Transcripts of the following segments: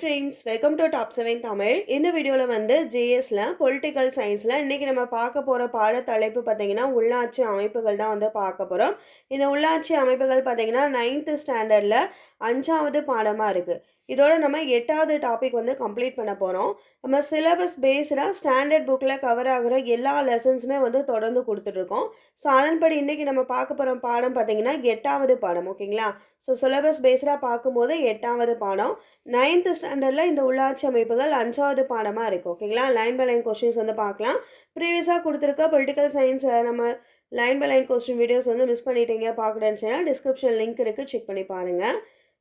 Friends welcome to top seven Tamil இந்த வீடியோவில் வந்து ஜேஎஸில் பொலிட்டிக்கல் சயின்ஸில் இன்றைக்கி நம்ம பார்க்க போகிற பாட தலைப்பு பார்த்திங்கன்னா உள்ளாட்சி அமைப்புகள் தான் வந்து பார்க்க போகிறோம் இந்த உள்ளாட்சி அமைப்புகள் பார்த்திங்கன்னா நைன்த்து ஸ்டாண்டர்டில் அஞ்சாவது பாடமாக இருக்குது இதோட நம்ம எட்டாவது டாபிக் வந்து கம்ப்ளீட் பண்ண போகிறோம் நம்ம சிலபஸ் பேஸ்டாக ஸ்டாண்டர்ட் புக்கில் கவர் ஆகிற எல்லா லெசன்ஸுமே வந்து தொடர்ந்து கொடுத்துட்ருக்கோம். ஸோ அதன்படி இன்றைக்கி நம்ம பார்க்க போகிற பாடம் பார்த்தீங்கன்னா எட்டாவது பாடம் ஓகேங்களா? ஸோ சிலபஸ் பேஸ்டாக பார்க்கும்போது எட்டாவது பாடம். நைன்த்து ஸ்டாண்டர்டில் இந்த உள்ளாட்சி அமைப்புகள் அஞ்சாவது பாடமாக இருக்குது ஓகேங்களா? லைன் பை லைன் கொஸ்டின்ஸ் வந்து பார்க்கலாம். ப்ரீவியஸாக கொடுத்துருக்க பொலிட்டிக்கல் சயின்ஸ் நம்ம line by line question videos வந்து மிஸ் பண்ணிட்டீங்க பார்க்குறேன்னு டிஸ்கிரிப்ஷன் லிங்க் இருக்குது செக் பண்ணி பாருங்கள்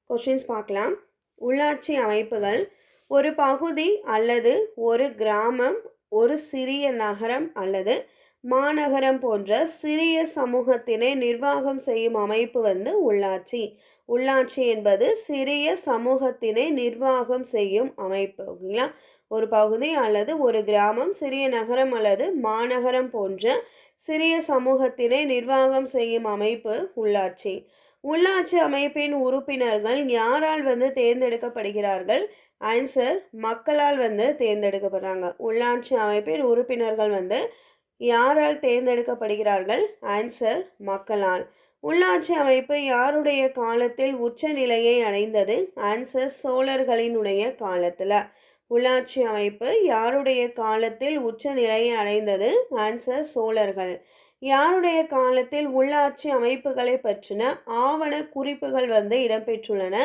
கொஸ்டின்ஸ் பார்க்கலாம். உள்ளாட்சி அமைப்புகள் ஒரு பகுதி அல்லது ஒரு கிராமம் ஒரு சிறிய நகரம் அல்லது மாநகரம் போன்ற சிறிய சமூகத்தினை நிர்வாகம் செய்யும் அமைப்பு வந்து உள்ளாட்சி. உள்ளாட்சி என்பது சிறிய சமூகத்தினை நிர்வாகம் செய்யும் அமைப்பு ஓகேங்களா? ஒரு பகுதி அல்லது ஒரு கிராமம் சிறிய நகரம் அல்லது மாநகரம் போன்ற சிறிய சமூகத்தினை நிர்வாகம் செய்யும் அமைப்பு உள்ளாட்சி. உள்ளாட்சி அமைப்பின் உறுப்பினர்கள் யாரால் வந்து தேர்ந்தெடுக்கப்படுகிறார்கள்? ஆன்சர் மக்களால் வந்து தேர்ந்தெடுக்கப்படுறாங்க. உள்ளாட்சி அமைப்பின் உறுப்பினர்கள் வந்து யாரால் தேர்ந்தெடுக்கப்படுகிறார்கள்? ஆன்சர் மக்களால். உள்ளாட்சி அமைப்பு யாருடைய காலத்தில் உச்ச நிலையை அடைந்தது? ஆன்சர் சோழர்களினுடைய காலத்தில். உள்ளாட்சி அமைப்பு யாருடைய காலத்தில் உச்ச நிலையை அடைந்தது? ஆன்சர் சோழர்கள். யாருடைய காலத்தில் உள்ளாட்சி அமைப்புகளை பற்றின ஆவண குறிப்புகள் வந்து இடம்பெற்றுள்ளன?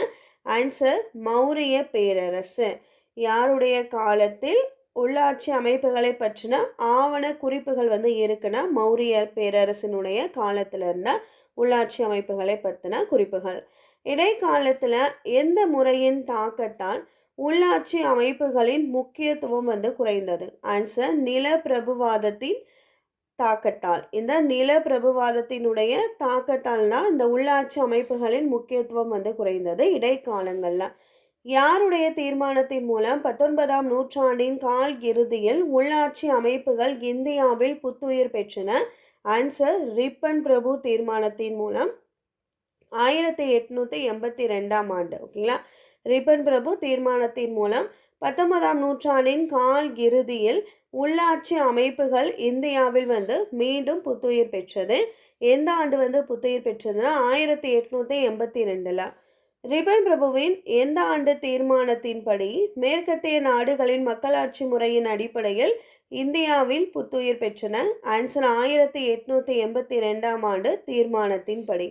ஆன்சர் மௌரிய பேரரசு. யாருடைய காலத்தில் உள்ளாட்சி அமைப்புகளை பற்றின ஆவண குறிப்புகள் வந்து இருக்குன்னா மௌரிய பேரரசினுடைய காலத்தில் இருந்த உள்ளாட்சி அமைப்புகளை பற்றின குறிப்புகள். இடைக்காலத்தில் எந்த முறையின் தாக்கத்தால் உள்ளாட்சி அமைப்புகளின் முக்கியத்துவம் வந்து குறைந்தது? ஆன்சர் நில பிரபுவாதத்தின் தாக்கத்தால். இந்த நில பிரபுவாதத்தினுடைய தாக்கத்தால்னா இந்த உள்ளாட்சி அமைப்புகளின் முக்கியத்துவம் வந்து குறைந்தது இடைக்காலங்களில். யாருடைய தீர்மானத்தின் மூலம் பத்தொன்பதாம் நூற்றாண்டின் கால் இறுதியில் உள்ளாட்சி அமைப்புகள் இந்தியாவில் புத்துயிர் பெற்றன? ஆன்சர் ரிப்பன் பிரபு தீர்மானத்தின் மூலம் ஆயிரத்தி எட்நூற்றி எண்பத்தி ரெண்டாம் ஆண்டு ஓகேங்களா ரிப்பன் பிரபு தீர்மானத்தின் மூலம் பத்தொன்பதாம் நூற்றாண்டின் கால் இறுதியில் உள்ளாட்சி அமைப்புகள் இந்தியாவில் வந்து மீண்டும் புத்துயிர் பெற்றது. எந்த ஆண்டு வந்து புத்துயிர் பெற்றதுன்னா ஆயிரத்தி எட்நூற்றி எண்பத்தி ரெண்டில் ரிபன் பிரபுவின் எந்த ஆண்டு தீர்மானத்தின்படி மேற்கத்திய நாடுகளின் மக்களாட்சி முறையின் அடிப்படையில் இந்தியாவில் புத்துயிர் பெற்றன? ஆன்சர் ஆயிரத்தி எட்நூற்றி எண்பத்தி ரெண்டாம் ஆண்டு தீர்மானத்தின்படி.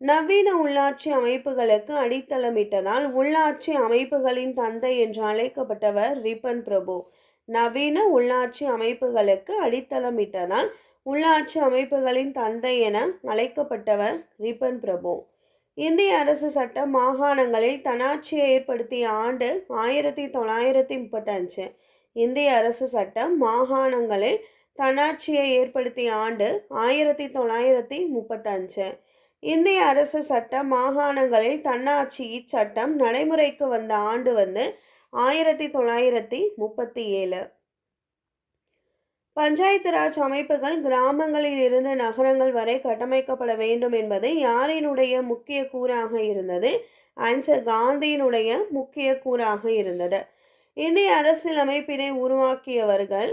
நவீன உள்ளாட்சி அமைப்புகளுக்கு அடித்தளமிட்டதால் உள்ளாட்சி அமைப்புகளின் தந்தை என்று அழைக்கப்பட்டவர் ரிப்பன் பிரபு. நவீன உள்ளாட்சி அமைப்புகளுக்கு அடித்தளமிட்டதால் உள்ளாட்சி அமைப்புகளின் தந்தை என அழைக்கப்பட்டவர் ரிப்பன் பிரபு. இந்திய அரசு சட்டம் மாகாணங்களில் தன்னாட்சியை ஏற்படுத்திய ஆண்டு ஆயிரத்தி தொள்ளாயிரத்தி முப்பத்தஞ்சு. இந்திய அரசு சட்டம் மாகாணங்களில் தன்னாட்சியை ஏற்படுத்திய ஆண்டு ஆயிரத்தி தொள்ளாயிரத்தி முப்பத்தஞ்சு. இந்திய அரசு சட்ட மாகாணங்களில் தன்னாட்சி இச்சட்டம் நடைமுறைக்கு வந்த ஆண்டு வந்து ஆயிரத்தி தொள்ளாயிரத்தி முப்பத்தி ஏழு. பஞ்சாயத்து ராஜ் அமைப்புகள் கிராமங்களில் இருந்து நகரங்கள் வரை கட்டமைக்கப்பட வேண்டும் என்பது யாரினுடைய முக்கிய கூறாக இருந்தது? ஆன்சர் காந்தியினுடைய முக்கிய கூறாக இருந்தது. இந்திய அரசியலமைப்பினை உருவாக்கியவர்கள்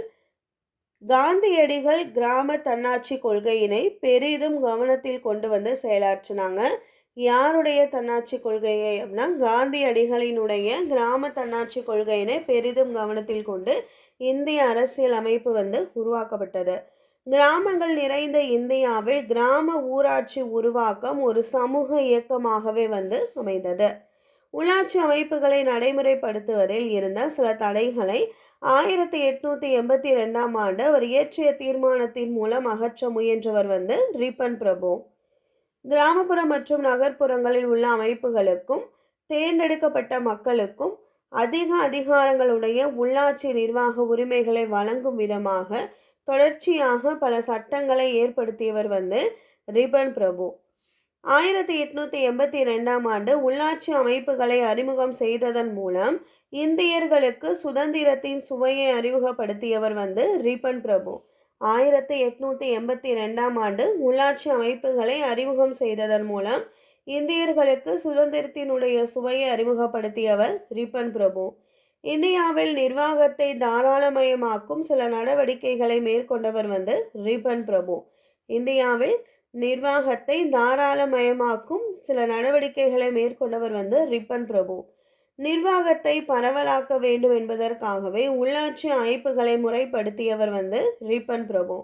காந்தியடிகள் கிராம தன்னாட்சி கொள்கையினை பெரிதும் கவனத்தில் கொண்டு வந்து செயலாற்றினாங்க. யாருடைய தன்னாட்சி கொள்கையை அப்படின்னா காந்தியடிகளினுடைய கிராம தன்னாட்சி கொள்கையினை பெரிதும் கவனத்தில் கொண்டு இந்திய அரசியல் அமைப்பு வந்து உருவாக்கப்பட்டது. கிராமங்கள் நிறைந்த இந்தியாவில் கிராம ஊராட்சி உருவாக்கம் ஒரு சமூக இயக்கமாகவே வந்து அமைந்தது. உள்ளாட்சி அமைப்புகளை நடைமுறைப்படுத்துவதில் இருந்த சில தடைகளை ஆயிரத்தி எட்நூற்றி எண்பத்தி ரெண்டாம் ஆண்டு அவர் இயற்றிய தீர்மானத்தின் மூலம் அகற்ற முயன்றவர் வந்து ரிப்பன் பிரபு. கிராமப்புற மற்றும் நகர்ப்புறங்களில் உள்ள அமைப்புகளுக்கும் தேர்ந்தெடுக்கப்பட்ட மக்களுக்கும் அதிக அதிகாரங்களுடைய உள்ளாட்சி நிர்வாக உரிமைகளை வழங்கும் விதமாக தொடர்ச்சியாக பல சட்டங்களை ஏற்படுத்தியவர் வந்து ரிபன் பிரபு. ஆயிரத்தி எட்நூத்தி எண்பத்தி ரெண்டாம் ஆண்டு உள்ளாட்சி அமைப்புகளை அறிமுகம் செய்ததன் மூலம் இந்தியர்களுக்கு சுதந்திரத்தின் சுவையை அறிமுகப்படுத்தியவர் வந்து ரிபன் பிரபு. ஆயிரத்தி எட்நூற்றி எண்பத்தி ரெண்டாம் ஆண்டு உள்ளாட்சி அமைப்புகளை அறிமுகம் செய்ததன் மூலம் இந்தியர்களுக்கு சுதந்திரத்தினுடைய சுவையை அறிமுகப்படுத்தியவர் ரிப்பன் பிரபு. இந்தியாவில் நிர்வாகத்தை தாராளமயமாக்கும் சில நடவடிக்கைகளை மேற்கொண்டவர் வந்து ரிப்பன் பிரபு. இந்தியாவில் நிர்வாகத்தை தாராளமயமாக்கும் சில நடவடிக்கைகளை மேற்கொண்டவர் வந்து ரிப்பன் பிரபு. நிர்வாகத்தை பரவலாக்க வேண்டும் என்பதற்காகவே உள்ளாட்சி அமைப்புகளை முறைப்படுத்தியவர் வந்து ரிப்பன் பிரபு.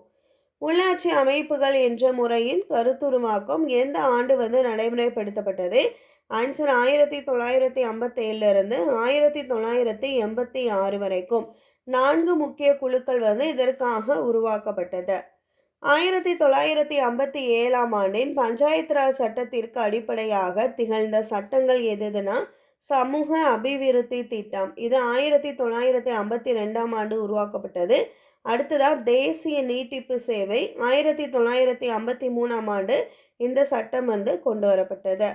உள்ளாட்சி அமைப்புகள் என்ற முறையின் கருத்துருவாக்கம் எந்த ஆண்டு வந்து நடைமுறைப்படுத்தப்பட்டது? ஆன்சர் ஆயிரத்தி தொள்ளாயிரத்தி ஐம்பத்தேழுலேருந்து ஆயிரத்தி தொள்ளாயிரத்தி எண்பத்தி ஆறு வரைக்கும். நான்கு முக்கிய குழுக்கள் வந்து இதற்காக உருவாக்கப்பட்டது. ஆயிரத்தி தொள்ளாயிரத்தி ஐம்பத்தி ஏழாம் ஆண்டின் பஞ்சாயத்து ராஜ் சட்டத்திற்கு அடிப்படையாக திகழ்ந்த சட்டங்கள் எதுனா சமூக அபிவிருத்தி திட்டம். இது ஆயிரத்தி தொள்ளாயிரத்தி ஐம்பத்தி ரெண்டாம் ஆண்டு உருவாக்கப்பட்டது. அடுத்ததாக தேசிய நீட்டிப்பு சேவை ஆயிரத்தி தொள்ளாயிரத்தி ஐம்பத்தி மூணாம் ஆண்டு இந்த சட்டம் வந்து கொண்டு வரப்பட்டது.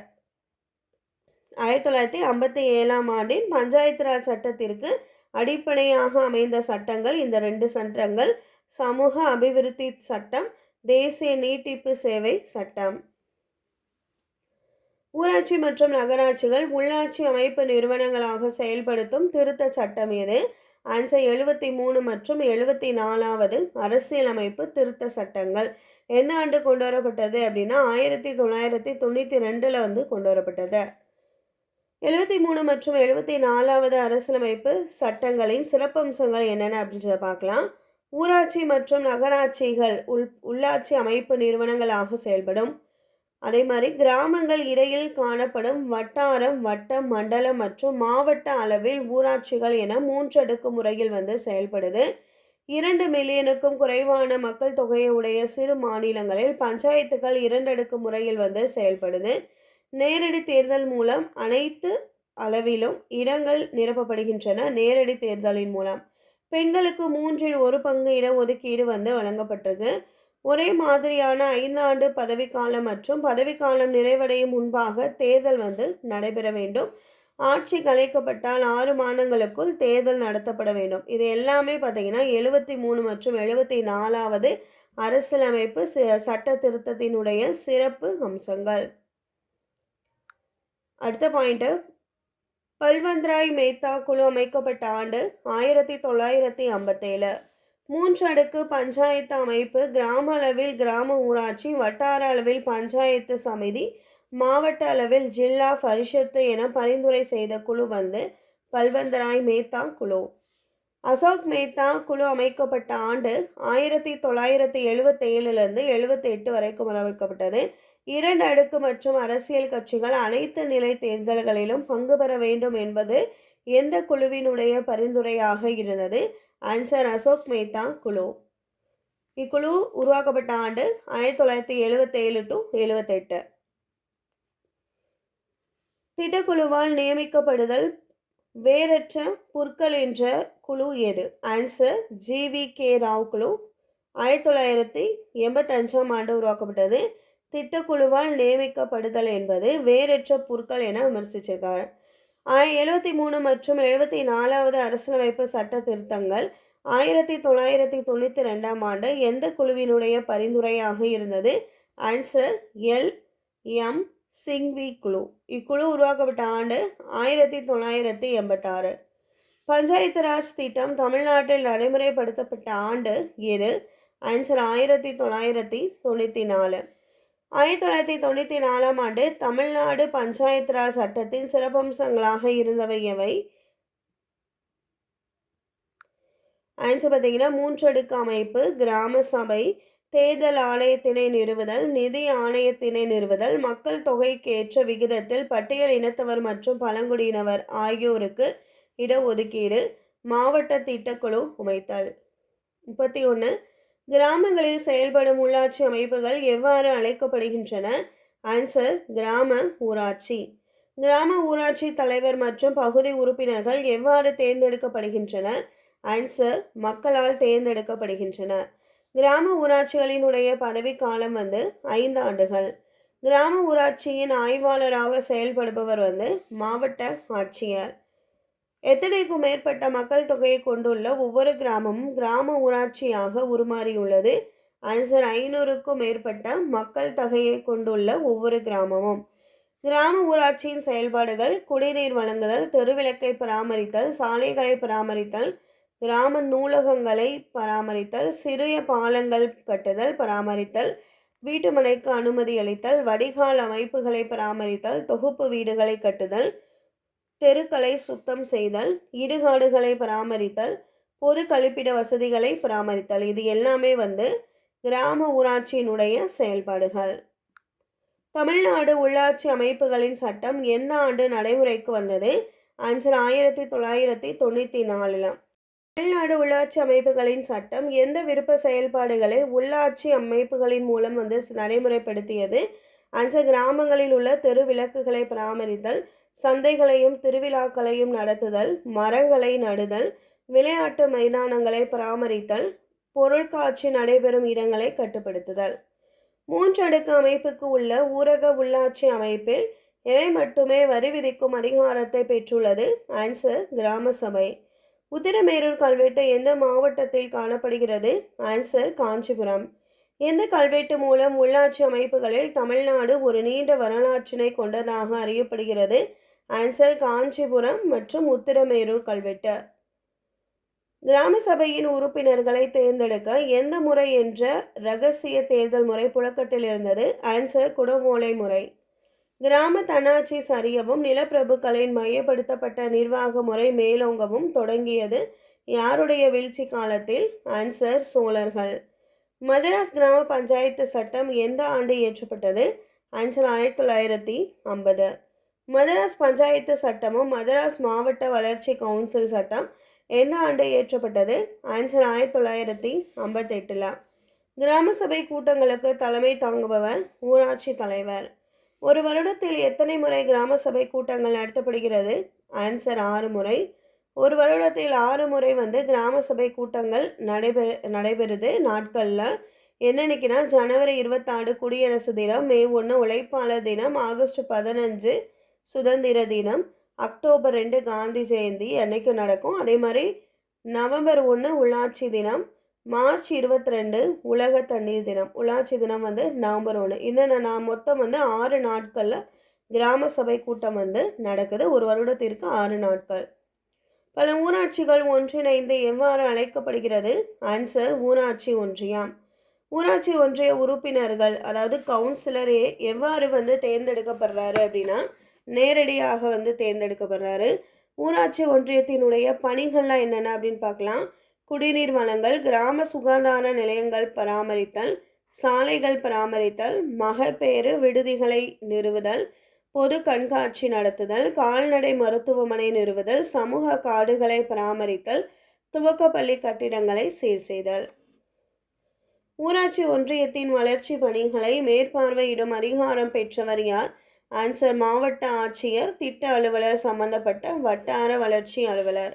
ஆயிரத்தி தொள்ளாயிரத்தி ஐம்பத்தி ஏழாம் ஆண்டின் பஞ்சாயத்து ராஜ் சட்டத்திற்கு அடிப்படையாக அமைந்த சட்டங்கள் இந்த ரெண்டு சட்டங்கள். சமூக அபிவிருத்தி சட்டம் தேசிய நீட்டிப்பு சேவை சட்டம். ஊராட்சி மற்றும் நகராட்சிகள் உள்ளாட்சி அமைப்பு நிறுவனங்களாக செயல்படுத்தும் திருத்த சட்டம் இது ஆன்சர் எழுபத்தி மூணு மற்றும் எழுபத்தி நாலாவது அரசியலமைப்பு திருத்த சட்டங்கள். எந்த ஆண்டு கொண்டு வரப்பட்டது அப்படின்னா ஆயிரத்தி தொள்ளாயிரத்தி தொண்ணூற்றி ரெண்டில் வந்து கொண்டு வரப்பட்டது எழுபத்தி மூணு மற்றும் எழுபத்தி நாலாவது அரசியலமைப்பு சட்டங்களின் சிறப்பம்சங்கள் என்னென்ன அப்படின்றத பார்க்கலாம். ஊராட்சி மற்றும் நகராட்சிகள் உள் உள்ளாட்சி அமைப்பு நிறுவனங்களாக செயல்படும். அதே மாதிரி கிராமங்கள் இடையில் காணப்படும் வட்டாரம் வட்டம் மண்டலம் மற்றும் மாவட்ட அளவில் ஊராட்சிகள் என மூன்றடுக்கு முறையில் வந்து செயல்படுது. இரண்டு மில்லியனுக்கும் குறைவான மக்கள் தொகையை உடைய சிறு மாநிலங்களில் பஞ்சாயத்துகள் இரண்டடுக்கு முறையில் வந்து செயல்படுது. நேரடி தேர்தல் மூலம் அனைத்து அளவிலும் இடங்கள் நிரப்பப்படுகின்றன. நேரடி தேர்தலின் மூலம் பெண்களுக்கு மூன்றில் ஒரு பங்கு இட ஒதுக்கீடு வந்து வழங்கப்பட்டிருக்கு. ஒரே மாதிரியான ஐந்தாண்டு பதவிக்காலம் மற்றும் பதவிக்காலம் நிறைவடையும் முன்பாக தேர்தல் வந்து நடைபெற வேண்டும். ஆட்சி கலைக்கப்பட்டால் ஆறு மாதங்களுக்குள் தேர்தல் நடத்தப்பட வேண்டும். இது எல்லாமே பார்த்தீங்கன்னா எழுபத்தி மூணு மற்றும் எழுபத்தி நாலாவது அரசியலமைப்பு சட்ட திருத்தத்தினுடைய சிறப்பு அம்சங்கள். அடுத்த பாயிண்ட்டு பல்வந்த்ராய் மேத்தா குழு அமைக்கப்பட்ட ஆண்டு ஆயிரத்தி தொள்ளாயிரத்தி ஐம்பத்தேழு. மூன்று அடுக்கு பஞ்சாயத்து அமைப்பு கிராம அளவில் கிராம ஊராட்சி வட்டார அளவில் பஞ்சாயத்து சமிதி மாவட்ட அளவில் ஜில்லா பரிஷத்து என பரிந்துரை செய்த குழு வந்து பல்வந்தராய் மேத்தா குழு. அசோக் மேத்தா குழு அமைக்கப்பட்ட ஆண்டு ஆயிரத்தி தொள்ளாயிரத்தி எழுபத்தேழுலேருந்து எழுபத்தி எட்டு வரைக்கும் அமைக்கப்பட்டது இரண்டு அடுக்கு மற்றும் அரசியல் கட்சிகள் அனைத்து நிலை தேர்தல்களிலும் பங்கு பெற வேண்டும் என்பது எந்த குழுவினுடைய பரிந்துரையாக இருந்தது. ஆன்சர் அசோக் மேத்தா குழு இக்குழு உருவாக்கப்பட்ட ஆண்டு ஆயிரத்தி தொள்ளாயிரத்தி எழுபத்தேழு டு எழுபத்தெட்டு திட்டக்குழுவால் நியமிக்கப்படுதல் வேறற்ற புற்கள் என்ற குழு எது answer G V K Rao குழு ஆயிரத்தி தொள்ளாயிரத்தி எண்பத்தஞ்சாம் ஆண்டு உருவாக்கப்பட்டது திட்டக்குழுவால் நியமிக்கப்படுதல் என்பது வேறற்ற புற்கள் என விமர்சிச்சிருக்காரு எழுபத்தி மூணு மற்றும் எழுபத்தி நாலாவது அரசியலமைப்பு சட்ட திருத்தங்கள் ஆயிரத்தி தொள்ளாயிரத்தி தொண்ணூற்றி ரெண்டாம் ஆண்டு எந்த குழுவினுடைய பரிந்துரையாக இருந்தது? ஆன்சர் எல் எம் சிங்வி குழு. இக்குழு உருவாக்கப்பட்ட ஆண்டு ஆயிரத்தி தொள்ளாயிரத்தி எண்பத்தாறு. பஞ்சாயத்து ராஜ் திட்டம் தமிழ்நாட்டில் நடைமுறைப்படுத்தப்பட்ட ஆண்டு எது? ஆன்சர் ஆயிரத்தி தொள்ளாயிரத்தி தொண்ணூற்றி நாலு. ஆயிரத்தி தொள்ளாயிரத்தி தொண்ணூற்றி நாலாம் ஆண்டு தமிழ்நாடு பஞ்சாயத்து ராஜ் சட்டத்தின் சிறப்பம்சங்களாக இருந்தவை எவை? ஆன்சர் பார்த்தீங்கன்னா மூன்றடுக்கு அமைப்பு கிராம சபை தேர்தல் ஆணையத்தினை நிறுவுதல் நிதி ஆணையத்தினை நிறுவுதல் மக்கள் தொகைக்கு ஏற்ற விகிதத்தில் பட்டியல் இனத்தவர் மற்றும் பழங்குடியினவர் ஆகியோருக்கு இடஒதுக்கீடு மாவட்ட திட்டக்குழு அமைத்தல். முப்பத்தி ஒன்று கிராமங்களில் செயல்படும் உள்ளாட்சி அமைப்புகள் எவ்வாறு அழைக்கப்படுகின்றன? ஆன்சர் கிராம ஊராட்சி. கிராம ஊராட்சி தலைவர் மற்றும் பகுதி உறுப்பினர்கள் எவ்வாறு தேர்ந்தெடுக்கப்படுகின்றனர்? ஆன்சர் மக்களால் தேர்ந்தெடுக்கப்படுகின்றனர். கிராம ஊராட்சிகளினுடைய பதவிக்காலம் வந்து ஐந்து ஆண்டுகள். கிராம ஊராட்சியின் ஆய்வாளராக செயல்படுபவர் வந்து மாவட்ட ஆட்சியர். எத்தனைக்கும் மேற்பட்ட மக்கள் தொகையை கொண்டுள்ள ஒவ்வொரு கிராமமும் கிராம ஊராட்சியாக உருமாறியுள்ளது. ஆன்சர் ஐநூறுக்கும் மேற்பட்ட மக்கள் தொகையை கொண்டுள்ள ஒவ்வொரு கிராமமும். கிராம ஊராட்சியின் செயல்பாடுகள் குடிநீர் வழங்குதல் தெருவிளக்கை பராமரித்தல் சாலைகளை பராமரித்தல் கிராம நூலகங்களை பராமரித்தல் சிறிய பாலங்கள் கட்டுதல் பராமரித்தல் வீட்டுமனைக்கு அனுமதி அளித்தல் வடிகால் அமைப்புகளை பராமரித்தல் தொகுப்பு வீடுகளை கட்டுதல் தெருக்களை சுத்தம் செய்தல் இடுகாடுகளை பராமரித்தல் பொது கழிப்பிட வசதிகளை பராமரித்தல். இது எல்லாமே வந்து கிராம ஊராட்சியினுடைய செயல்பாடுகள். தமிழ்நாடு உள்ளாட்சி அமைப்புகளின் சட்டம் எந்த ஆண்டு நடைமுறைக்கு வந்தது? ஆன்சர் ஆயிரத்தி தொள்ளாயிரத்தி தொண்ணூற்றி நாலில். தமிழ்நாடு உள்ளாட்சி அமைப்புகளின் சட்டம் எந்த விருப்ப செயல்பாடுகளை உள்ளாட்சி அமைப்புகளின் மூலம் வந்து நடைமுறைப்படுத்தியது? ஆன்சர் கிராமங்களில் உள்ள தெரு விளக்குகளை பராமரித்தல் சந்தைகளையும் திருவிழாக்களையும் நடத்துதல் மரங்களை நடுதல் விளையாட்டு மைதானங்களை பராமரித்தல் பொருட்காட்சி நடைபெறும் இடங்களை கட்டுப்படுத்துதல். மூன்றடுக்கு அமைப்புக்கு உள்ள ஊரக உள்ளாட்சி அமைப்பில் எவை மட்டுமே வரி விதிக்கும் அதிகாரத்தை பெற்றுள்ளது ஆன்சர் கிராம சபை. உத்திரமேரூர் கல்வெட்டு எந்த மாவட்டத்தில் காணப்படுகிறது? ஆன்சர் காஞ்சிபுரம். இந்த கல்வெட்டு மூலம் உள்ளாட்சி அமைப்புகளில் தமிழ்நாடு ஒரு நீண்ட வரலாற்றினை கொண்டதாக அறியப்படுகிறது. ஆன்சர் காஞ்சிபுரம் மற்றும் உத்திரமேரூர் கல்வெட்டு. கிராம சபையின் உறுப்பினர்களை தேர்ந்தெடுக்க எந்த முறை என்ற ரகசிய தேர்தல் முறை புழக்கத்தில் இருந்தது? ஆன்சர் குடவோலை முறை. கிராம தன்னாட்சி சரியவும் நிலப்பிரபுக்களின் மையப்படுத்தப்பட்ட நிர்வாக முறை மேலோங்கவும் தொடங்கியது. யாருடைய வீழ்ச்சி காலத்தில்? ஆன்சர் சோழர்கள். மதராஸ் கிராம பஞ்சாயத்து சட்டம் எந்த ஆண்டு இயற்றப்பட்டது? ஆன்சர் ஆயிரத்தி தொள்ளாயிரத்தி ஐம்பது. மதராஸ் பஞ்சாயத்து சட்டமும் மதராஸ் மாவட்ட வளர்ச்சி கவுன்சில் சட்டம் எந்த ஆண்டு இயற்றப்பட்டது? ஆன்சர் ஆயிரத்தி தொள்ளாயிரத்தி ஐம்பத்தெட்டில். கிராம சபை கூட்டங்களுக்கு தலைமை தாங்குபவர் ஊராட்சி தலைவர். ஒரு வருடத்தில் எத்தனை முறை கிராம சபை கூட்டங்கள் நடத்தப்படுகிறது? ஆன்சர் ஆறு முறை. ஒரு வருடத்தில் ஆறு முறை வந்து கிராம சபை கூட்டங்கள் நடைபெ நடைபெறுது. நாட்களில் என்னன்னைக்குன்னா ஜனவரி இருபத்தாறு குடியரசு தினம் மே ஒன்று உழைப்பாளர் தினம் ஆகஸ்ட் பதினஞ்சு சுதந்திர தினம் அக்டோபர் ரெண்டு காந்தி ஜெயந்தி அன்னைக்கு நடக்கும். அதே மாதிரி நவம்பர் ஒன்று உள்ளாட்சி தினம் மார்ச் இருபத்தி ரெண்டு உலக தண்ணீர் தினம். உள்ளாட்சி தினம் வந்து நவம்பர் ஒன்று இந்த நான் மொத்தம் வந்து ஆறு நாட்களில் கிராம சபை கூட்டம் வந்து நடக்குது. ஒரு வருடத்திற்கு ஆறு நாட்கள். பல ஊராட்சிகள் ஒன்றிணைந்து எவ்வாறு அழைக்கப்படுகிறது? ஆன்சர் ஊராட்சி ஒன்றியம். ஊராட்சி ஒன்றிய உறுப்பினர்கள் அதாவது கவுன்சிலரே எவ்வாறு வந்து தேர்ந்தெடுக்கப்படுறாரு அப்படின்னா நேரடியாக வந்து தேர்ந்தெடுக்கப்படுறாரு. ஊராட்சி ஒன்றியத்தினுடைய பணிகள்லாம் என்னென்ன அப்படின்னு பார்க்கலாம். குடிநீர் வளங்கள் கிராம சுகாதார நிலையங்கள் பராமரித்தல் சாலைகள் பராமரித்தல் மகப்பேறு விடுதிகளை நிறுவுதல் பொது கண்காட்சி நடத்துதல் கால்நடை மருத்துவமனை நிறுவுதல் சமூக காடுகளை பராமரித்தல் துவக்கப்பள்ளி கட்டிடங்களை சீர் செய்தல். ஊராட்சி ஒன்றியத்தின் வளர்ச்சி பணிகளை மேற்பார்வையிடும் அதிகாரம் பெற்றவர் யார்? ஆன்சர் மாவட்ட ஆட்சியர் திட்ட அலுவலர் சம்பந்தப்பட்ட வட்டார வளர்ச்சி அலுவலர்.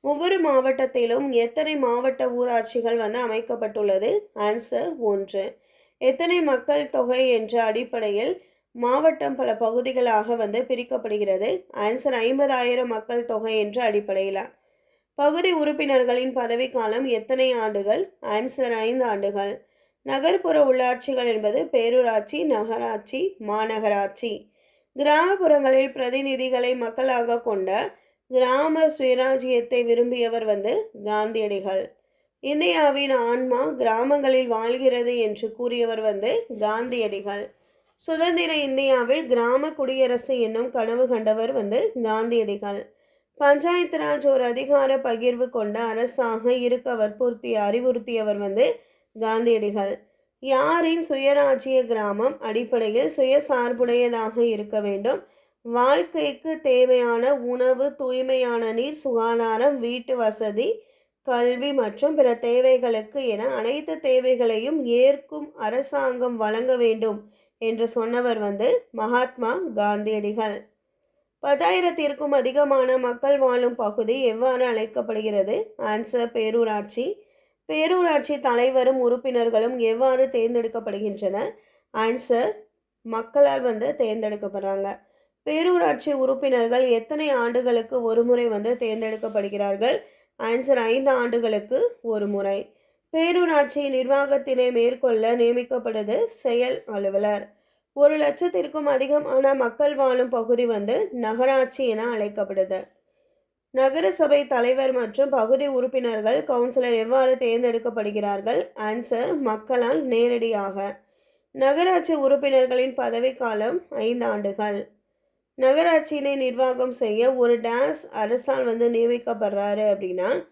ஒவ்வொரு மாவட்டத்திலும் எத்தனை மாவட்ட ஊராட்சிகள் வந்து அமைக்கப்பட்டுள்ளது? ஆன்சர் ஒன்று. எத்தனை மக்கள் தொகை என்ற அடிப்படையில் மாவட்டம் பல பகுதிகளாக வந்து பிரிக்கப்படுகிறது. ஆன்சர் ஐம்பதாயிரம் மக்கள் தொகை என்ற அடிப்படையில். பகுதி உறுப்பினர்களின் பதவிக்காலம் எத்தனை ஆண்டுகள்? ஆன்சர் ஐந்து ஆண்டுகள். நகர்ப்புற உள்ளாட்சிகள் என்பது பேரூராட்சி நகராட்சி மாநகராட்சி. கிராமப்புறங்களில் பிரதிநிதிகளை மக்களாக கொண்ட கிராம சுயராஜ்யத்தை விரும்பியவர் வந்து காந்தியடிகள். இந்தியாவின் ஆன்மா கிராமங்களில் வாழ்கிறது என்று கூறியவர் வந்து காந்தியடிகள். சுதந்திர இந்தியாவில் கிராம குடியரசு என்னும் கனவு கண்டவர் வந்து காந்தியடிகள். பஞ்சாயத்து ராஜ் ஒரு அதிகார பகிர்வு கொண்ட அரசாக இருக்க வற்புறுத்திய அறிவுறுத்தியவர் வந்து காந்தியடிகள். யாரின் சுயராஜ்ய கிராமம் அடிப்படையில் சுயசார்புடையதாக இருக்க வேண்டும். வாழ்க்கைக்கு தேவையான உணவு தூய்மையான நீர் சுகாதாரம் வீட்டு வசதி கல்வி மற்றும் பிற தேவைகளுக்கு என அனைத்து தேவைகளையும் ஏற்கும் அரசாங்கம் வழங்க வேண்டும். என்று சொன்னவர் வந்து மகாத்மா காந்தியடிகள். பத்தாயிரத்திற்கும் அதிகமான மக்கள் வாழும் பகுதி எவ்வாறு அழைக்கப்படுகிறது? ஆன்சர் பேரூராட்சி. பேரூராட்சி தலைவரும் உறுப்பினர்களும் எவ்வாறு தேர்ந்தெடுக்கப்படுகின்றனர்? ஆன்சர் மக்களால் வந்து தேர்ந்தெடுக்கப்படுறாங்க. பேரூராட்சி உறுப்பினர்கள் எத்தனை ஆண்டுகளுக்கு ஒரு முறை வந்து தேர்ந்தெடுக்கப்படுகிறார்கள்? ஆன்சர் ஐந்து ஆண்டுகளுக்கு ஒரு முறை. பேரூராட்சி நிர்வாகத்தினை மேற்கொள்ள நியமிக்கப்படுது செயல் அலுவலர். ஒரு லட்சத்திற்கும் அதிகமான மக்கள் வாழும் பகுதி வந்து நகராட்சி என அழைக்கப்படுது. நகரசபை தலைவர் மற்றும் பகுதி உறுப்பினர்கள் கவுன்சிலர் எவ்வாறு தேர்ந்தெடுக்கப்படுகிறார்கள்? ஆன்சர் மக்களால் நேரடியாக. நகராட்சி உறுப்பினர்களின் பதவிக்காலம் ஐந்து ஆண்டுகள். நகராட்சியினை நிர்வாகம் செய்ய ஒரு டேஸ் அரசால் வந்து நியமிக்கப்படுறாரு அப்படின்னா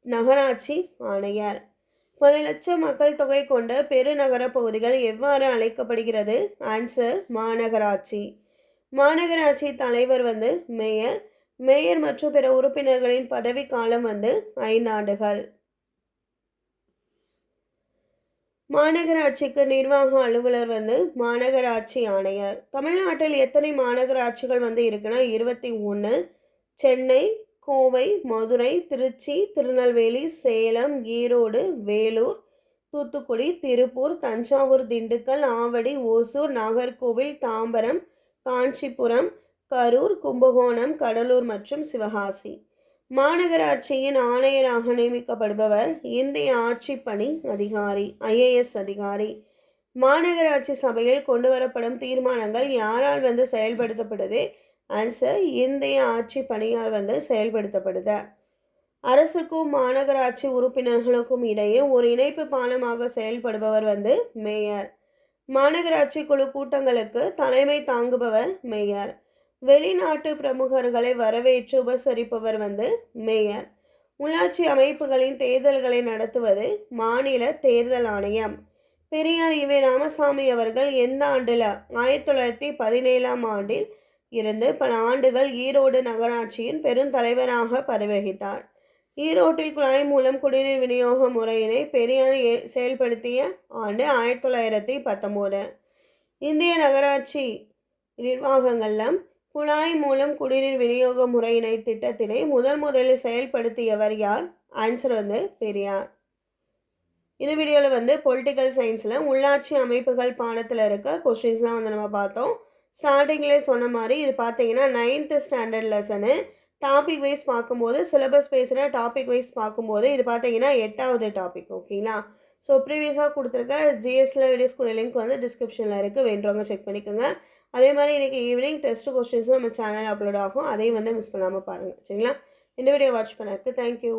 நகராட்சி ஆணையர். பல லட்சம் மக்கள் தொகை கொண்ட பெருநகர பகுதிகள் எவ்வாறு அழைக்கப்படுகிறது? ஆன்சர் மாநகராட்சி. மாநகராட்சி தலைவர் வந்து மேயர். மேயர் மற்றும் பிற உறுப்பினர்களின் பதவி காலம் வந்து ஐந்து ஆண்டுகள். மாநகராட்சிக்கு நிர்வாக அலுவலர் வந்து மாநகராட்சி ஆணையர். தமிழ்நாட்டில் எத்தனை மாநகராட்சிகள் வந்து இருக்குன்னா இருபத்தி ஒன்று சென்னை கோவை மதுரை திருச்சி திருநெல்வேலி சேலம் ஈரோடு வேலூர் தூத்துக்குடி திருப்பூர் தஞ்சாவூர் திண்டுக்கல் ஆவடி ஓசூர் நாகர்கோவில் தாம்பரம் காஞ்சிபுரம் கரூர் கும்பகோணம் கடலூர் மற்றும் சிவகாசி. மாநகராட்சியின் ஆணையராக நியமிக்கப்படுபவர் இந்திய ஆட்சிப்பணி அதிகாரி ஐஏஎஸ் அதிகாரி. மாநகராட்சி சபையில் கொண்டு வரப்படும் தீர்மானங்கள் யாரால் வந்து செயல்படுத்தப்படுது? ஆன்சர் இந்திய ஆட்சி பணியால் வந்து செயல்படுத்தப்படுது. அரசுக்கும் மாநகராட்சி உறுப்பினர்களுக்கும் இடையே ஒரு இணைப்பு பாலமாக செயல்படுபவர் வந்து மேயர். மாநகராட்சி குழு கூட்டங்களுக்கு தலைமை தாங்குபவர் மேயர். வெளிநாட்டு பிரமுகர்களை வரவேற்று உபசரிப்பவர் வந்து மேயர். உள்ளாட்சி அமைப்புகளின் தேர்தல்களை நடத்துவது மாநில தேர்தல் ஆணையம். பெரியார் இவை ராமசாமி அவர்கள் எந்த ஆண்டில் ஆயிரத்தி தொள்ளாயிரத்தி பதினேழாம் ஆண்டில் இருந்து பல ஆண்டுகள் ஈரோடு நகராட்சியின் பெருந்தலைவராக பதவிவகித்தார் ஈரோட்டில் குழாய் மூலம் குடிநீர் விநியோக முறையினை பெரியார் ஏ- செயல்படுத்திய ஆண்டு ஆயிரத்தி தொள்ளாயிரத்தி பத்தொம்போது இந்திய நகராட்சி நிர்வாகங்களில் குழாய் மூலம் குடிநீர் விநியோக முறையினை திட்டத்தினை முதன் முதலில் செயல்படுத்தியவர் யார்? ஆன்சர் வந்து பெரியார். இந்த வீடியோவில் வந்து பொலிட்டிக்கல் சயின்ஸில் உள்ளாட்சி அமைப்புகள் பாடத்தில் இருக்க கொஸ்டின்ஸ்லாம் வந்து நம்ம பார்த்தோம். ஸ்டார்டிங்லேயே சொன்ன மாதிரி இது பார்த்தீங்கன்னா ninth standard lesson topic wise பார்க்கும்போது சிலபஸ் பேசுகிற டாபிக் வைஸ் பார்க்கும்போது இது பார்த்தீங்கன்னா எட்டாவது டாபிக் ஓகேங்களா ஸோ ப்ரீவியஸாக கொடுத்துருக்க ஜிஎஸ்ல வீடியோஸ்குள்ள லிங்க் வந்து டிஸ்கிரிப்ஷனில் இருக்குது வேண்டுறவங்க செக் பண்ணிக்கோங்க. அதே மாதிரி இன்றைக்கி ஈவினிங் டெஸ்ட் கொஸ்டின்ஸும் நம்ம சேனல் அப்லோட் ஆகும். அதையும் வந்து மிஸ் பண்ணாமல் பாருங்கள் சரிங்களா? இந்த வீடியோ வாட்ச் பண்ணக்கு தேங்க்யூ